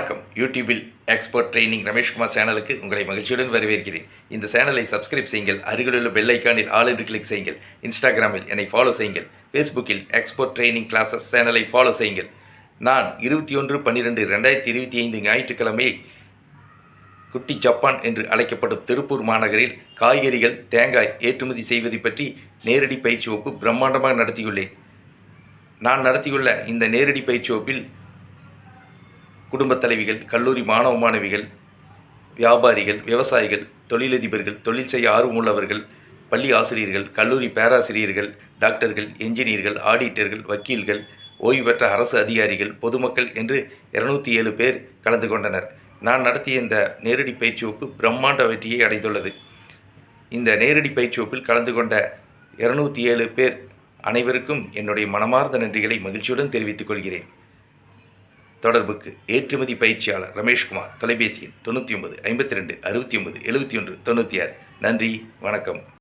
வணக்கம். யூடியூபில் expert training Rameshkumar சேனலுக்கு உங்களை மகிழ்ச்சியுடன் வரவேற்கிறேன். இந்த சேனலை சப்ஸ்கிரைப் செய்யுங்கள். அருகிலுள்ள பெல்லைக்கானில் ஆல் என்று கிளிக் செய்யுங்கள். இன்ஸ்டாகிராமில் என்னை ஃபாலோ செய்யுங்கள். ஃபேஸ்புக்கில் எக்ஸ்பர்ட் ட்ரைனிங் கிளாஸஸ் சேனலை ஃபாலோ செய்யுங்கள். நான் இருபத்தி ஒன்று பன்னிரெண்டு ரெண்டாயிரத்தி இருபத்தி ஐந்து ஞாயிற்றுக்கிழமை குட்டி ஜப்பான் என்று அழைக்கப்படும் திருப்பூர் மாநகரில் காய்கறிகள் தேங்காய் ஏற்றுமதி செய்வது பற்றி நேரடி பயிற்சி வகுப்பு பிரம்மாண்டமாக நடத்தியுள்ளேன். நான் நடத்தியுள்ள இந்த நேரடி பயிற்சி வகுப்பில் குடும்பத் தலைவிகள் கல்லூரி மாணவ மாணவிகள் வியாபாரிகள் விவசாயிகள் தொழிலதிபர்கள் தொழில் செய்ய ஆர்வமுள்ளவர்கள் பள்ளி ஆசிரியர்கள் கல்லூரி பேராசிரியர்கள் டாக்டர்கள் என்ஜினியர்கள் ஆடிட்டர்கள் வக்கீல்கள் ஓய்வு பெற்ற அரசு அதிகாரிகள் பொதுமக்கள் என்று இருநூத்தி ஏழு பேர் கலந்து கொண்டனர். நான் நடத்திய இந்த நேரடி பயிற்சி வகுப்பு பிரம்மாண்ட வெற்றியை அடைந்துள்ளது. இந்த நேரடி பயிற்சி வகுப்பில் கலந்து கொண்ட இருநூத்தி ஏழு பேர் அனைவருக்கும் என்னுடைய மனமார்ந்த நன்றிகளை மகிழ்ச்சியுடன் தெரிவித்துக் கொள்கிறேன். தொடர்புக்கு ஏற்றுமதி பயிற்சியாளர் ரமேஷ்குமார் தொலைபேசி எண் தொண்ணூற்றி ஒன்பது ஐம்பத்தி ரெண்டு அறுபத்தி ஒன்பது எழுபத்தி ஒன்று தொண்ணூற்றி ஆறு. நன்றி வணக்கம்.